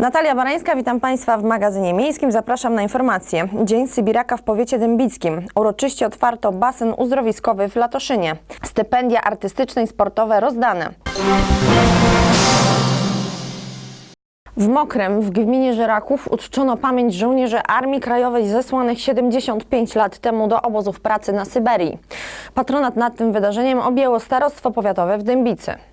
Natalia Barańska, witam Państwa w magazynie miejskim. Zapraszam na informacje. Dzień Sybiraka w powiecie dębickim. Uroczyście otwarto basen uzdrowiskowy w Latoszynie. Stypendia artystyczne i sportowe rozdane. W Mokrem w gminie Żeraków uczczono pamięć żołnierzy Armii Krajowej zesłanych 75 lat temu do obozów pracy na Syberii. Patronat nad tym wydarzeniem objęło Starostwo Powiatowe w Dębicy.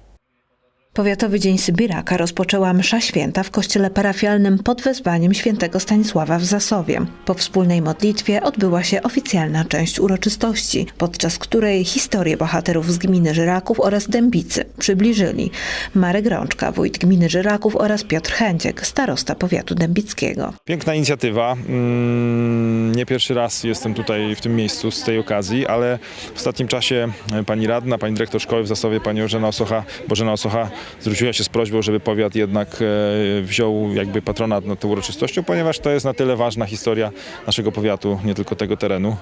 Powiatowy Dzień Sybiraka rozpoczęła msza święta w kościele parafialnym pod wezwaniem świętego Stanisława w Zasowie. Po wspólnej modlitwie odbyła się oficjalna część uroczystości, podczas której historię bohaterów z gminy Żyraków oraz Dębicy przybliżyli Marek Rączka, wójt gminy Żyraków oraz Piotr Chęciek, starosta powiatu dębickiego. Piękna inicjatywa. Mm, Nie pierwszy raz jestem tutaj w tym miejscu z tej okazji, ale w ostatnim czasie pani radna, pani dyrektor szkoły w Zasowie, pani Bożena Osocha, Bożena Osocha zwróciła się z prośbą, żeby powiat jednak e, wziął jakby patronat nad tą uroczystością, ponieważ to jest na tyle ważna historia naszego powiatu, nie tylko tego terenu,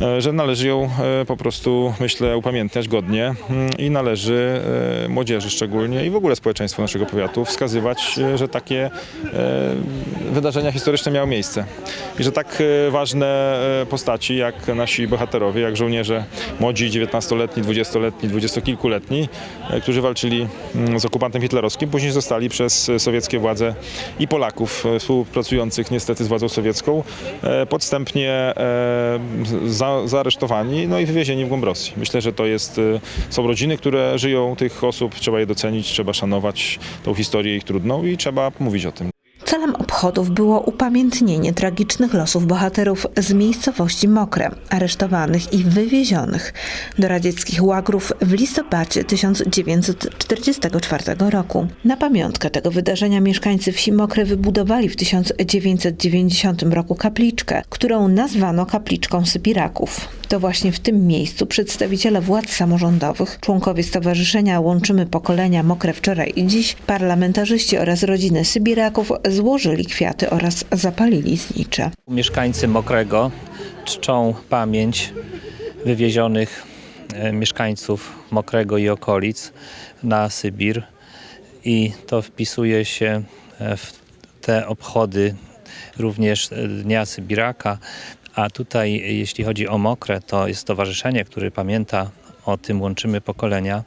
e, że należy ją e, po prostu, myślę, upamiętniać godnie mm, i należy młodzieży szczególnie i w ogóle społeczeństwu naszego powiatu wskazywać, że takie wydarzenia historyczne miały miejsce. I że tak ważne postaci jak nasi bohaterowie, jak żołnierze młodzi, 19-letni, 20-letni, dwudziestokilkuletni, którzy walczyli mm, z okupantem hitlerowskim, później zostali przez e, sowieckie władze i Polaków e, współpracujących niestety z władzą sowiecką e, podstępnie za, zaaresztowani no i wywiezieni w głąb Rosji. Myślę, że to jest, są rodziny, które żyją tych osób, trzeba je docenić, trzeba szanować tą historię ich trudną i trzeba mówić o tym. Celem obchodów było upamiętnienie tragicznych losów bohaterów z miejscowości Mokre, aresztowanych i wywiezionych do radzieckich łagrów w listopadzie 1944 roku. Na pamiątkę tego wydarzenia mieszkańcy wsi Mokre wybudowali w 1990 roku kapliczkę, którą nazwano kapliczką Sybiraków. To właśnie w tym miejscu przedstawiciele władz samorządowych, członkowie Stowarzyszenia Łączymy Pokolenia Mokre Wczoraj i Dziś, parlamentarzyści oraz rodziny Sybiraków złożyli kwiaty oraz zapalili znicze. Mieszkańcy Mokrego czczą pamięć wywiezionych e, mieszkańców Mokrego i okolic na Sybir i to wpisuje się e, w te obchody również e, Dnia Sybiraka, a tutaj jeśli chodzi o Mokre, to jest stowarzyszenie, które pamięta o tym Łączymy Pokolenia,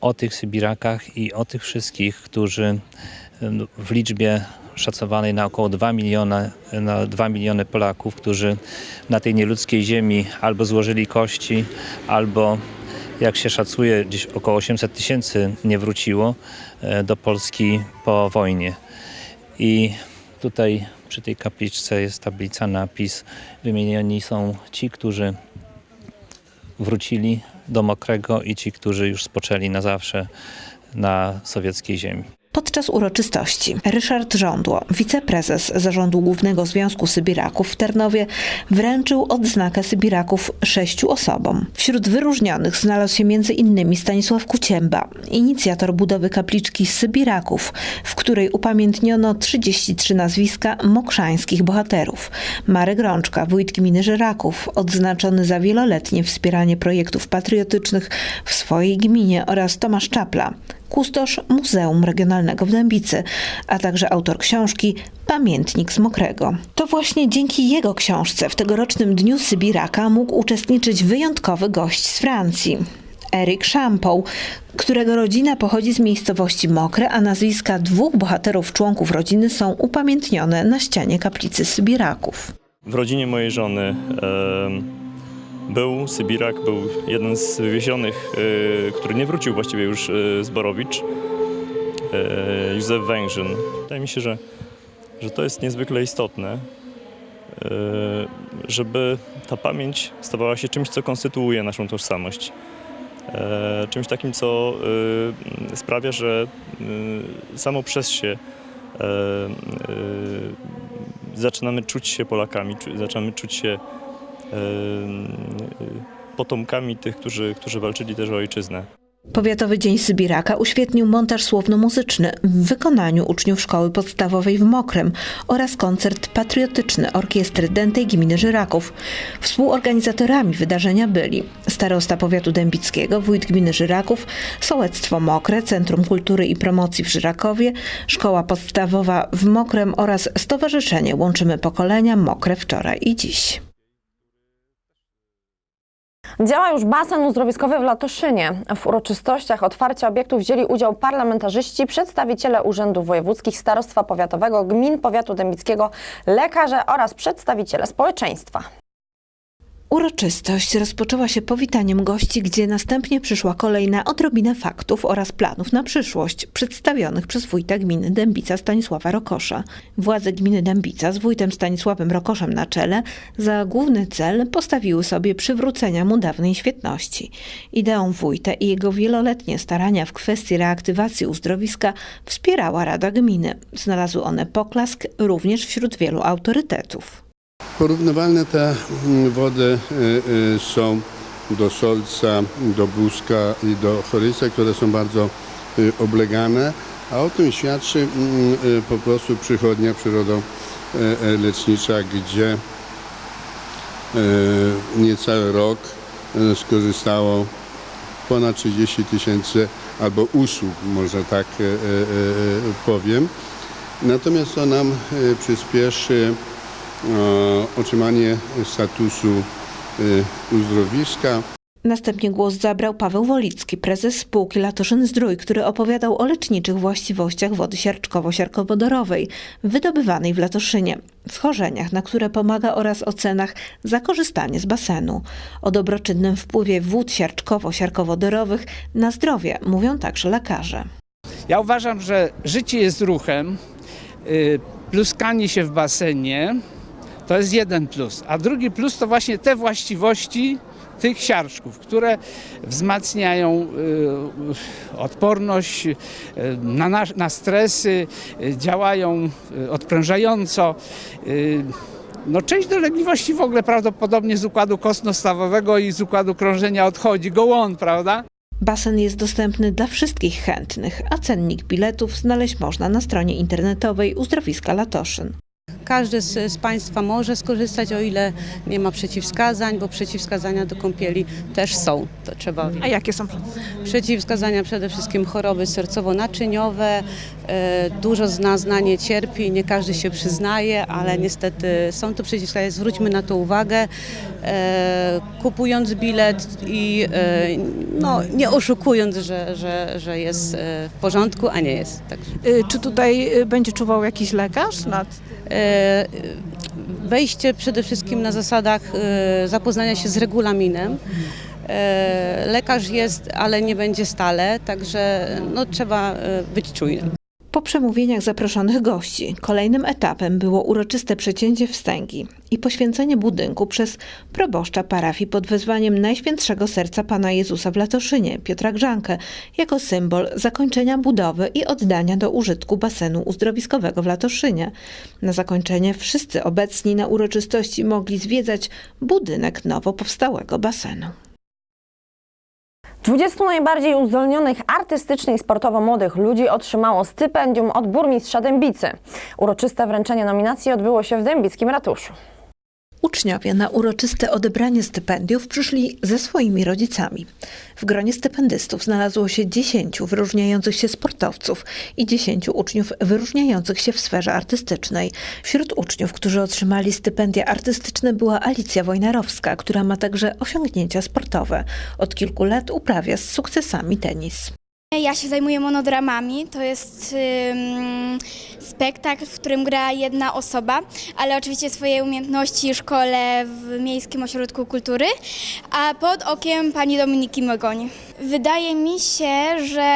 o tych Sybirakach i o tych wszystkich, którzy w liczbie szacowanej na około 2 miliony, na 2 miliony Polaków, którzy na tej nieludzkiej ziemi albo złożyli kości, albo jak się szacuje, gdzieś około 800 tysięcy nie wróciło e, do Polski po wojnie. I tutaj przy tej kapliczce jest tablica, napis. Wymienieni są ci, którzy wrócili do Mokrego i ci, którzy już spoczęli na zawsze na sowieckiej ziemi. Podczas uroczystości Ryszard Żądło, wiceprezes Zarządu Głównego Związku Sybiraków w Ternowie, wręczył odznakę Sybiraków sześciu osobom. Wśród wyróżnionych znalazł się m.in. Stanisław Kucięba, inicjator budowy kapliczki Sybiraków, w której upamiętniono 33 nazwiska mokrzańskich bohaterów. Marek Rączka, wójt gminy Żyraków, odznaczony za wieloletnie wspieranie projektów patriotycznych w swojej gminie oraz Tomasz Czapla, kustosz Muzeum Regionalnego w Dębicy, a także autor książki Pamiętnik z Mokrego. To właśnie dzięki jego książce w tegorocznym Dniu Sybiraka mógł uczestniczyć wyjątkowy gość z Francji. Eric Champoł, którego rodzina pochodzi z miejscowości Mokre, a nazwiska dwóch bohaterów członków rodziny są upamiętnione na ścianie kaplicy Sybiraków. W rodzinie mojej żony em, był Sybirak, był jeden z wywiezionych, e, który nie wrócił właściwie już e, z Borowicz, e, Józef Węgrzyn. Wydaje mi się, że, że to jest niezwykle istotne, żeby ta pamięć stawała się czymś, co konstytuuje naszą tożsamość. Czymś takim, co sprawia, że samo przez się zaczynamy czuć się Polakami, zaczynamy czuć się potomkami tych, którzy, którzy walczyli też o ojczyznę. Powiatowy Dzień Sybiraka uświetnił montaż słowno-muzyczny w wykonaniu uczniów szkoły podstawowej w Mokrem oraz koncert patriotyczny Orkiestry Dętej Gminy Żyraków. Współorganizatorami wydarzenia byli Starosta powiatu dębickiego, wójt gminy Żyraków, Sołectwo Mokre, Centrum Kultury i Promocji w Żyrakowie, Szkoła Podstawowa w Mokrem oraz Stowarzyszenie Łączymy Pokolenia Mokre Wczoraj i Dziś. Działa już basen uzdrowiskowy w Latoszynie. W uroczystościach otwarcia obiektu wzięli udział parlamentarzyści, przedstawiciele urzędów wojewódzkich, starostwa powiatowego, gmin powiatu dębickiego, lekarze oraz przedstawiciele społeczeństwa. Uroczystość rozpoczęła się powitaniem gości, gdzie następnie przyszła kolej na odrobinę faktów oraz planów na przyszłość, przedstawionych przez wójta gminy Dębica Stanisława Rokosza. Władze gminy Dębica z wójtem Stanisławem Rokoszem na czele za główny cel postawiły sobie przywrócenia mu dawnej świetności. Ideą wójta i jego wieloletnie starania w kwestii reaktywacji uzdrowiska wspierała Rada Gminy. Znalazły one poklask również wśród wielu autorytetów. Porównywalne te mm, wody y, y, są do Solca, do Buska i do Choryca, które są bardzo y, oblegane, a o tym świadczy mm, po prostu przychodnia przyrodo-lecznicza, gdzie niecały rok skorzystało ponad 30 tysięcy albo usług, może tak powiem. Natomiast to nam przyspieszy otrzymanie statusu e, uzdrowiska. Następnie głos zabrał Paweł Wolicki, prezes spółki Latoszyn Zdrój, który opowiadał o leczniczych właściwościach wody siarczkowo-siarkowodorowej wydobywanej w Latoszynie, schorzeniach, na które pomaga oraz o cenach za korzystanie z basenu. O dobroczynnym wpływie wód siarczkowo-siarkowodorowych na zdrowie mówią także lekarze. Ja uważam, że życie jest ruchem. y, Pluskanie się w basenie to jest jeden plus, a drugi plus to właśnie te właściwości tych siarczków, które wzmacniają y, odporność y, na, na stresy, y, działają y, odprężająco. y, No, część dolegliwości w ogóle prawdopodobnie z układu kostno-stawowego i z układu krążenia odchodzi, go on, prawda? Basen jest dostępny dla wszystkich chętnych, a cennik biletów znaleźć można na stronie internetowej uzdrowiska Latoszyn. Każdy z, z Państwa może skorzystać, o ile nie ma przeciwwskazań, bo przeciwwskazania do kąpieli też są, to trzeba. A jakie są? Przeciwwskazania przede wszystkim choroby sercowo-naczyniowe. E, Dużo z nas na nie cierpi, nie każdy się przyznaje, ale niestety są to przeciwwskazania. Zwróćmy na to uwagę, e, kupując bilet i e, no, nie oszukując, że, że, że jest w porządku, a nie jest. Także. Czy tutaj będzie czuwał jakiś lekarz nad Wejście przede wszystkim na zasadach zapoznania się z regulaminem. Lekarz jest, ale nie będzie stale, także no, trzeba być czujnym. Po przemówieniach zaproszonych gości kolejnym etapem było uroczyste przecięcie wstęgi i poświęcenie budynku przez proboszcza parafii pod wezwaniem Najświętszego Serca Pana Jezusa w Latoszynie, Piotra Grzankę, jako symbol zakończenia budowy i oddania do użytku basenu uzdrowiskowego w Latoszynie. Na zakończenie wszyscy obecni na uroczystości mogli zwiedzać budynek nowo powstałego basenu. 20 najbardziej uzdolnionych artystycznie i sportowo młodych ludzi otrzymało stypendium od burmistrza Dębicy. Uroczyste wręczenie nominacji odbyło się w Dębickim Ratuszu. Uczniowie na uroczyste odebranie stypendiów przyszli ze swoimi rodzicami. W gronie stypendystów znalazło się 10 wyróżniających się sportowców i 10 uczniów wyróżniających się w sferze artystycznej. Wśród uczniów, którzy otrzymali stypendia artystyczne była Alicja Wojnarowska, która ma także osiągnięcia sportowe. Od kilku lat uprawia z sukcesami tenis. Ja się zajmuję monodramami. To jest spektakl, w którym gra jedna osoba, ale oczywiście swoje umiejętności szkole w Miejskim Ośrodku Kultury, a pod okiem pani Dominiki Mogoń. Wydaje mi się, że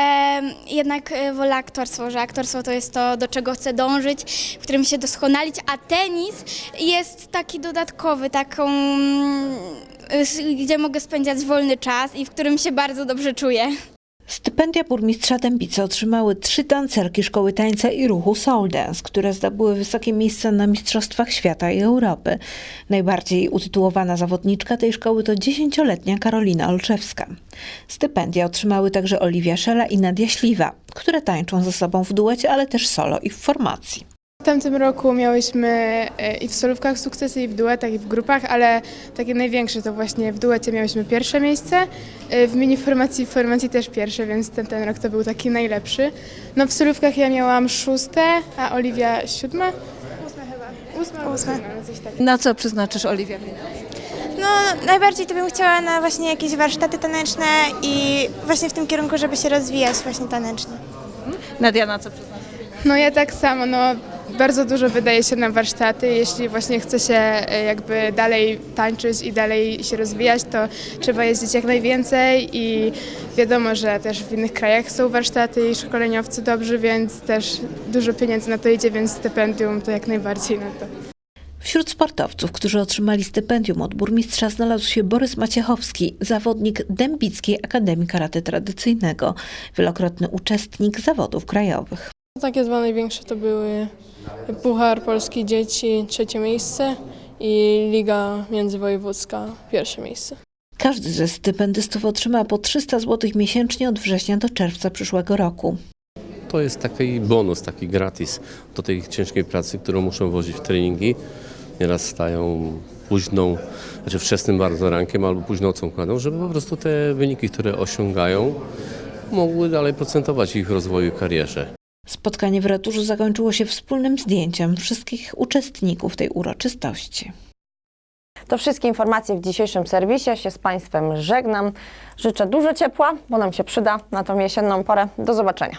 jednak y, wolę aktorstwo, że aktorstwo to jest to, do czego chcę dążyć, w którym się doskonalić, a tenis jest taki dodatkowy, taką, y, gdzie mogę spędzać wolny czas i w którym się bardzo dobrze czuję. Stypendia burmistrza Dębicy otrzymały trzy tancerki Szkoły Tańca i Ruchu Soul Dance, które zdobyły wysokie miejsca na Mistrzostwach Świata i Europy. Najbardziej utytułowana zawodniczka tej szkoły to dziesięcioletnia Karolina Olszewska. Stypendia otrzymały także Oliwia Szela i Nadia Śliwa, które tańczą ze sobą w duecie, ale też solo i w formacji. Tamtym roku miałyśmy e, i w solówkach sukcesy, i w duetach, i w grupach, ale takie największe to właśnie w duecie miałyśmy pierwsze miejsce, e, w mini formacji i w formacji też pierwsze, więc ten, ten rok to był taki najlepszy. No w solówkach ja miałam szóste, a Oliwia siódme? Ósme chyba. Ósme, no takiego. Na co przeznaczysz Oliwia? No, najbardziej to bym chciała na właśnie jakieś warsztaty taneczne i właśnie w tym kierunku, żeby się rozwijać właśnie tanecznie. Nadia, na co przeznaczysz? No ja tak samo, no bardzo dużo wydaje się na warsztaty. Jeśli właśnie chce się e, jakby dalej tańczyć i dalej się rozwijać, to trzeba jeździć jak najwięcej i wiadomo, że też w innych krajach są warsztaty i szkoleniowcy dobrzy, więc też dużo pieniędzy na to idzie, więc stypendium to jak najbardziej na to. Wśród sportowców, którzy otrzymali stypendium od burmistrza znalazł się Borys Maciechowski, zawodnik Dębickiej Akademii Karate Tradycyjnego, wielokrotny uczestnik zawodów krajowych. Takie dwa największe to były Puchar Polski Dzieci trzecie miejsce i Liga Międzywojewódzka pierwsze miejsce. Każdy ze stypendystów otrzyma po 300 zł miesięcznie od września do czerwca przyszłego roku. To jest taki bonus, taki gratis do tej ciężkiej pracy, którą muszą wozić w treningi. Nieraz stają późną, znaczy wczesnym bardzo rankiem albo późną nocą kładą, żeby po prostu te wyniki, które osiągają, mogły dalej procentować w ich rozwoju i karierze. Spotkanie w ratuszu zakończyło się wspólnym zdjęciem wszystkich uczestników tej uroczystości. To wszystkie informacje w dzisiejszym serwisie. Ja się z Państwem żegnam. Życzę dużo ciepła, bo nam się przyda na tą jesienną porę. Do zobaczenia.